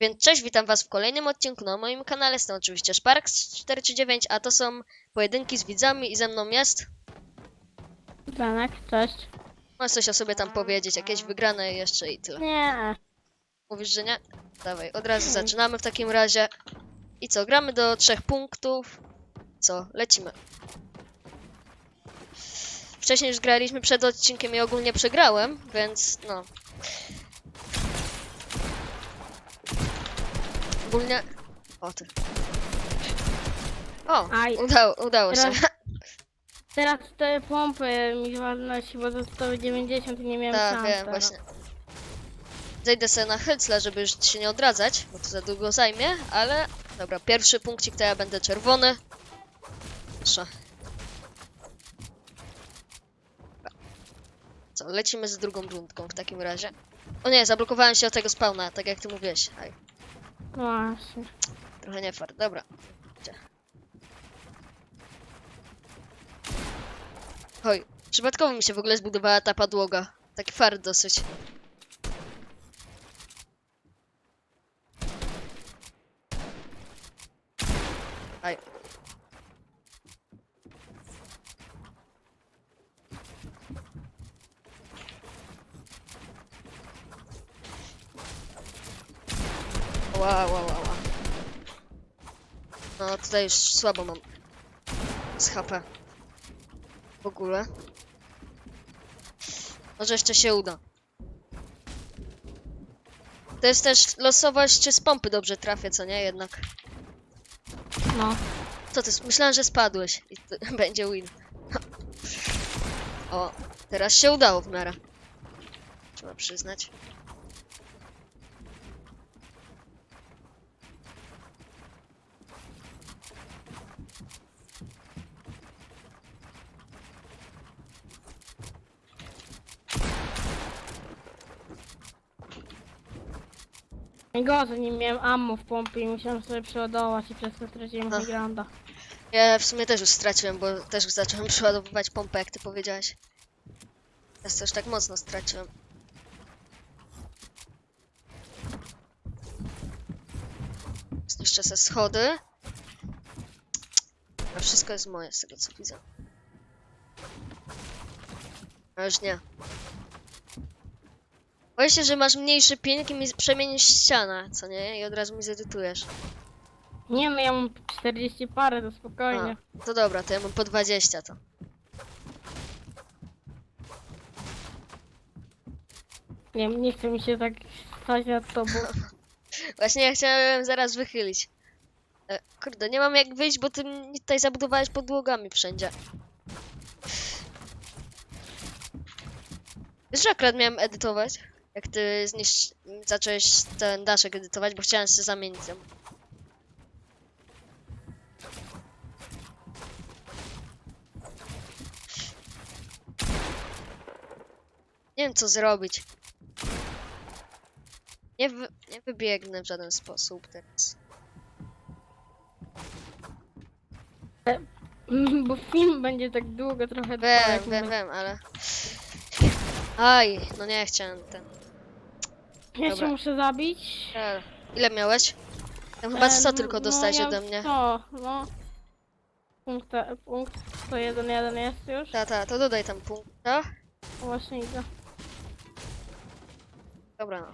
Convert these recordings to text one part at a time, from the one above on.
Więc cześć, witam was w kolejnym odcinku na moim kanale. Jestem oczywiście Sparks439, a to są pojedynki z widzami i ze mną jest... Danek, cześć. Możesz coś o sobie tam powiedzieć, jakieś wygrane jeszcze i tyle. Nie, Mówisz, że nie? Dawaj, od razu zaczynamy w takim razie. I co, gramy do trzech punktów. Co, lecimy. Wcześniej już graliśmy przed odcinkiem i ogólnie przegrałem, więc no. Ogólnie... O ty. O, Aj. udało, udało się. Teraz- teraz te pompy mi walności, bo to 190 i nie miałem Tak, szans wiem, teraz. właśnie. Zejdę sobie na Hylcla, żeby już się nie odradzać, bo to za długo zajmie, ale... Dobra, pierwszy punkcik to ja będę czerwony. Proszę. Dobra. Co, lecimy z drugą rundką w takim razie. O nie, zablokowałem się od tego spawna, tak jak ty mówiłeś. Aj, Właśnie. trochę nie fair. Dobra. Gdzie? Oj, przypadkowo mi się w ogóle zbudowała ta podłoga. Taki fart dosyć. Aj. Wow, wow, wow, wow. No tutaj już słabo mam z HP. W ogóle. Może jeszcze się uda. To jest też losowość, czy z pompy dobrze trafię, co nie? Jednak. No. Co ty? Myślałem, że spadłeś i to będzie win. O, teraz się udało w miarę. Trzeba przyznać. Najgorzej, nie miałem ammo w pompie i musiałem sobie przeładować i przez to straciłem Ach. Higranda. Ja w sumie też już straciłem, bo też zacząłem przeładowywać pompę, jak ty powiedziałeś. Teraz też tak mocno straciłem. Zniszczę se schody. A wszystko jest moje, z tego co widzę. A już nie. Boję się, że masz mniejszy ping i mi przemienisz ścianę, co nie? I od razu mi zedytujesz. Nie no, ja mam 40 parę, to spokojnie. A, to dobra, to ja mam po 20 to. Nie nie chce mi się tak stać nad tobą. Właśnie ja chciałem zaraz wychylić. E, kurde, nie mam jak wyjść, bo ty mnie tutaj zabudowałeś podłogami wszędzie. Wiesz, że akurat miałem edytować? Jak ty zniszcz... zacząłeś ten daszek edytować, bo chciałem się zamienić. ją. Nie wiem co zrobić. Nie, wy, nie wybiegnę w żaden sposób teraz. Mm, Bo film będzie tak długo trochę trwał, Wiem, jak wiem, my- wiem, ale... Aj, no nie chciałem ten. Ja Dobra. się muszę zabić. E, Ile miałeś? Tam chyba E, 100 no- tylko no dostałeś ja ode mnie. 100, no. Punkt, punkt 101 jeden jest już. Ta, ta, to dodaj tam punkta. Właśnie idę. Dobra, no.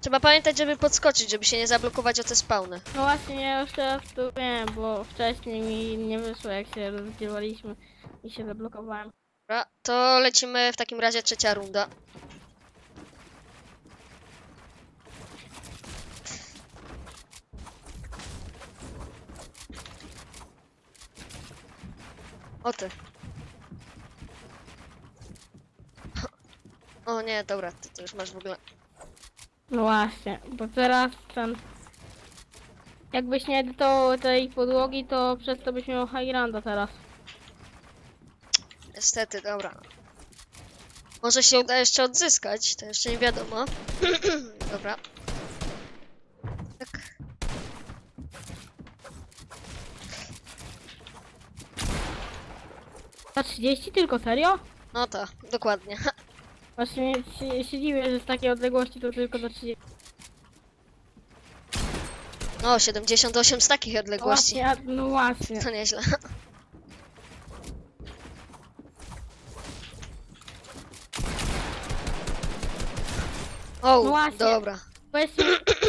Trzeba pamiętać, żeby podskoczyć, żeby się nie zablokować o te spawny. No właśnie, ja już teraz tu wiem, bo wcześniej mi nie wyszło jak się rozdzielaliśmy i się zablokowałem. Dobra, to lecimy w takim razie trzecia runda. O ty. O nie, dobra, ty to już masz w ogóle. No właśnie, bo teraz ten... Jakbyś nie edytował tej podłogi, to przez to byś miał Highranda teraz. Niestety, dobra. Może się uda jeszcze odzyskać, to jeszcze nie wiadomo. dobra. Tak. Za 30 tylko, serio? No to, dokładnie. Właśnie się, się dziwię, że z takiej odległości to tylko za 30. O, 78 z takich odległości. Właśnie, no właśnie. To nieźle. O, No właśnie. dobra. Właśnie,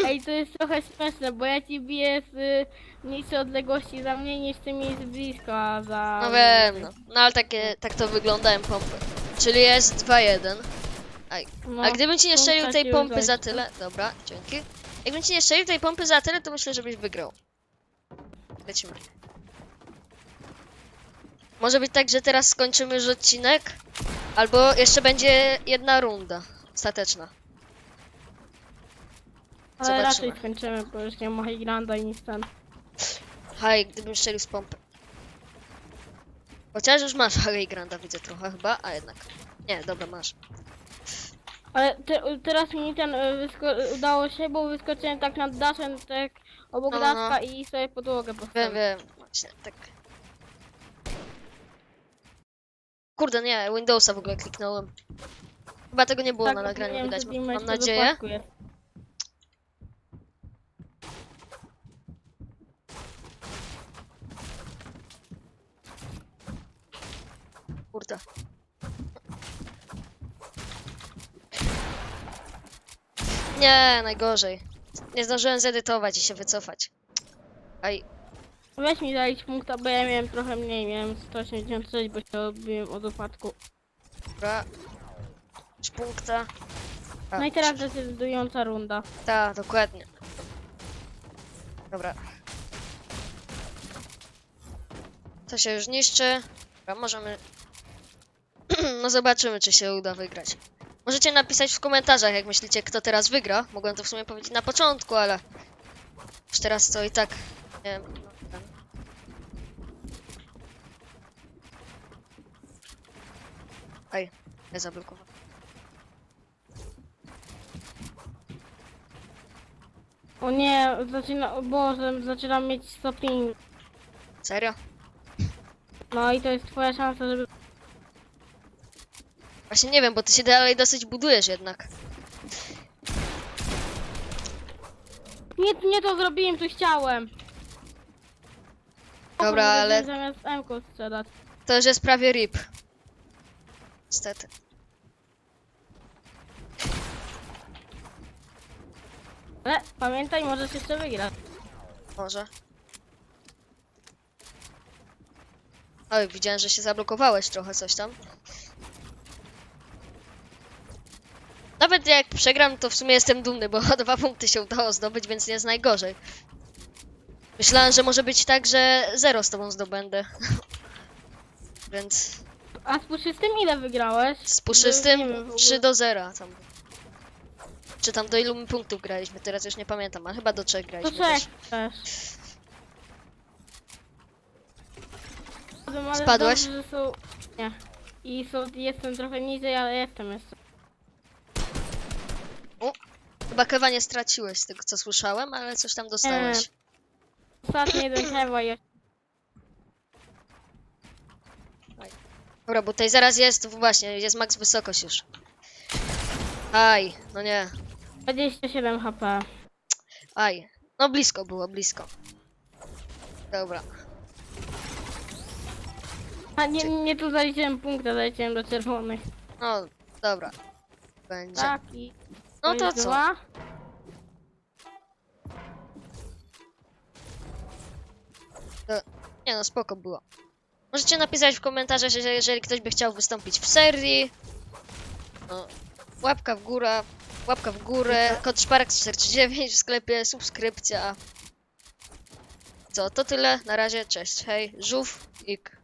ej, to jest trochę śmieszne, bo ja ci biję z y, mniejszej odległości za mniej niż ty mi jest blisko, a za... No wiem, no. No ale takie, tak to wyglądają pompy. Czyli jest 2-1. No, A gdybym ci nie strzelił tej pompy za tyle... Dobra, dzięki. Jakbym ci nie strzelił tej pompy za tyle, to myślę, żebyś wygrał. Lecimy. Może być tak, że teraz skończymy już odcinek, albo jeszcze będzie jedna runda ostateczna. Ale zobaczymy. raczej skończymy, bo już nie ma Highgranda i nic ten. Haj, gdybym strzelił z pompy. Chociaż już masz Granda, widzę trochę chyba, a jednak. Nie, dobra, masz. Ale te, teraz mi ten y, wysko- udało się, bo wyskoczyłem tak nad daszem, tak obok No, no, no. daszka i sobie podłogę Wiem, postawiłem. wiem, właśnie, tak. Kurde, nie, Windowsa w ogóle kliknąłem. Chyba tego nie było Tak, na nagraniu, widać, mam, nadzieję. Nie, najgorzej. Nie zdążyłem zedytować i się wycofać. Aj, Weź mi dać punkta, bo ja miałem trochę mniej, miałem 186, bo się odbiłem od upadku. dobra. Z punkta. A, No i teraz decydująca runda. Tak, dokładnie. Dobra. To się już niszczy. Dobra, możemy... no zobaczymy, czy się uda wygrać. Możecie napisać w komentarzach, jak myślicie, kto teraz wygra. Mogłem to w sumie powiedzieć na początku, ale... Już teraz to i tak... Nie wiem, no. Aj, nie zablokowałem. O nie, zaczyna, o Boże, zaczynam mieć stopień. Serio? No i to jest twoja szansa, żeby... Właśnie nie wiem, bo ty się dalej dosyć budujesz jednak. Nie, nie to zrobiłem, tu chciałem. Dobra, ale Zamiast M sprzedać. to już jest prawie rip. Niestety. Ale pamiętaj, możesz jeszcze wygrać. Może. Oj, widziałem, że się zablokowałeś trochę coś tam. Nawet jak przegram, to w sumie jestem dumny, bo dwa punkty się udało zdobyć, więc nie jest najgorzej. Myślałem, że może być tak, że zero z tobą zdobędę. więc A z puszystym ile wygrałeś? z Nie puszystym wiem w ogóle. 3 do 0 tam. Czy tam do ilu my punktów graliśmy, teraz już nie pamiętam, ale chyba do 3 To graliśmy trzech też. też. Ale Spadłeś? Dobrze, że są... Nie. I są, jestem trochę niżej, ale jestem jeszcze. Chyba kewa nie straciłeś z tego co słyszałem, ale coś tam dostałeś. Ostatni jeden chyba jeszcze. Dobra, bo tutaj zaraz jest, właśnie, jest max wysokość już. Aj, no nie, 27 HP. aj. No blisko było, blisko. Dobra, A nie, nie tu zaliczyłem punkta, zaliczyłem do czerwonych. no dobra. Będzie. Tak i... No to jest co? dwa. Nie no, spoko było. Możecie napisać w komentarzach, że jeżeli ktoś by chciał wystąpić w serii. No, łapka w górę, łapka w górę, kod Szparak49 w sklepie, subskrypcja. Co, to tyle, na razie, cześć, hej, żółw, ik.